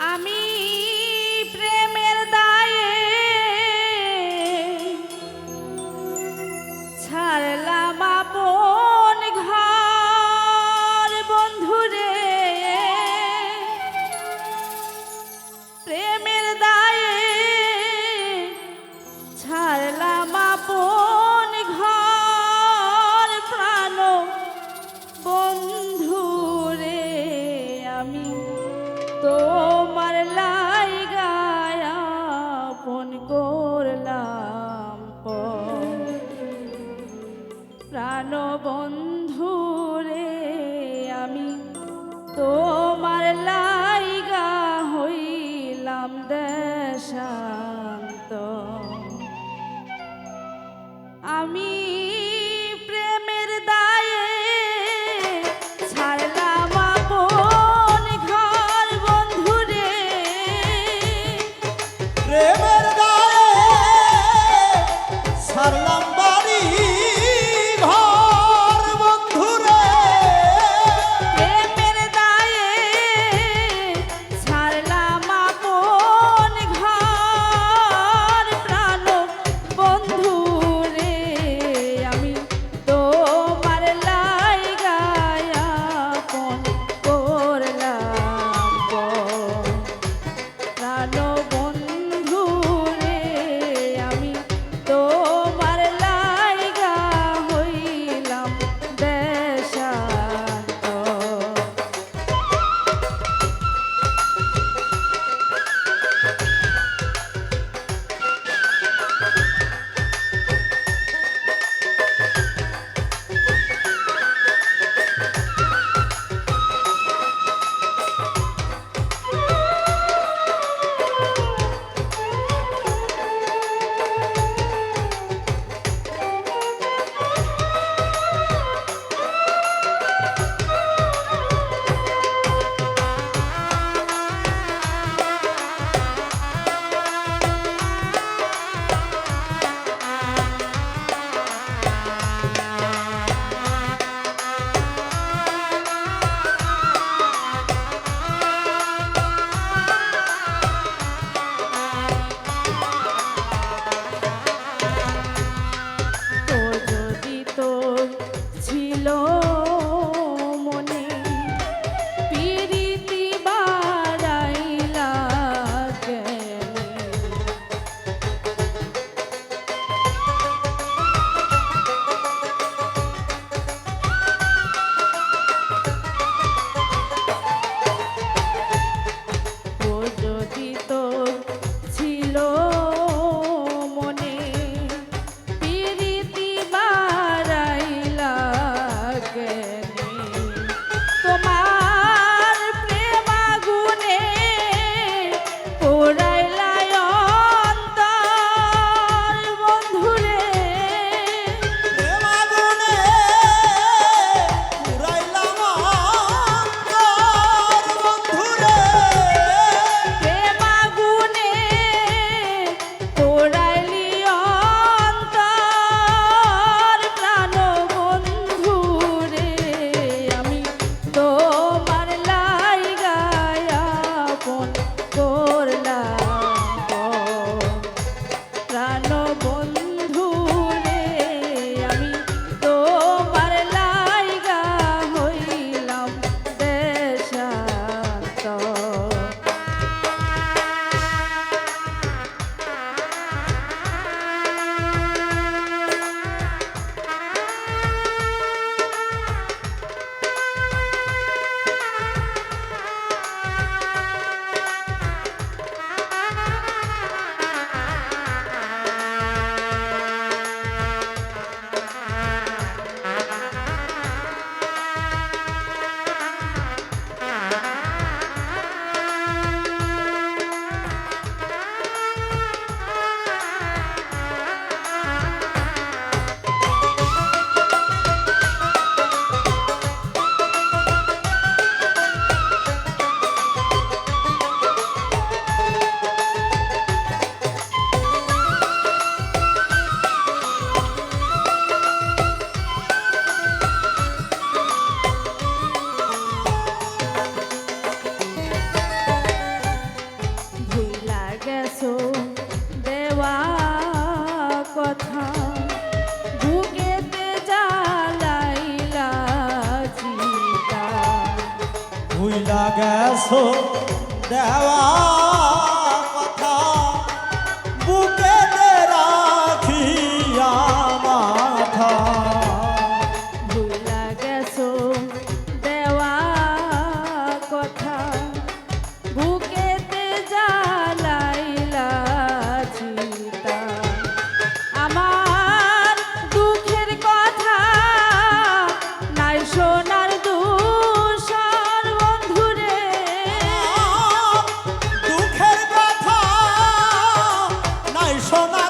Amém. করলাম প্রাণবন্ধু রে আমি তোমার লাইগা হইলাম দেশান্ত আমি ভুইলা গেছো দেওয়া For my.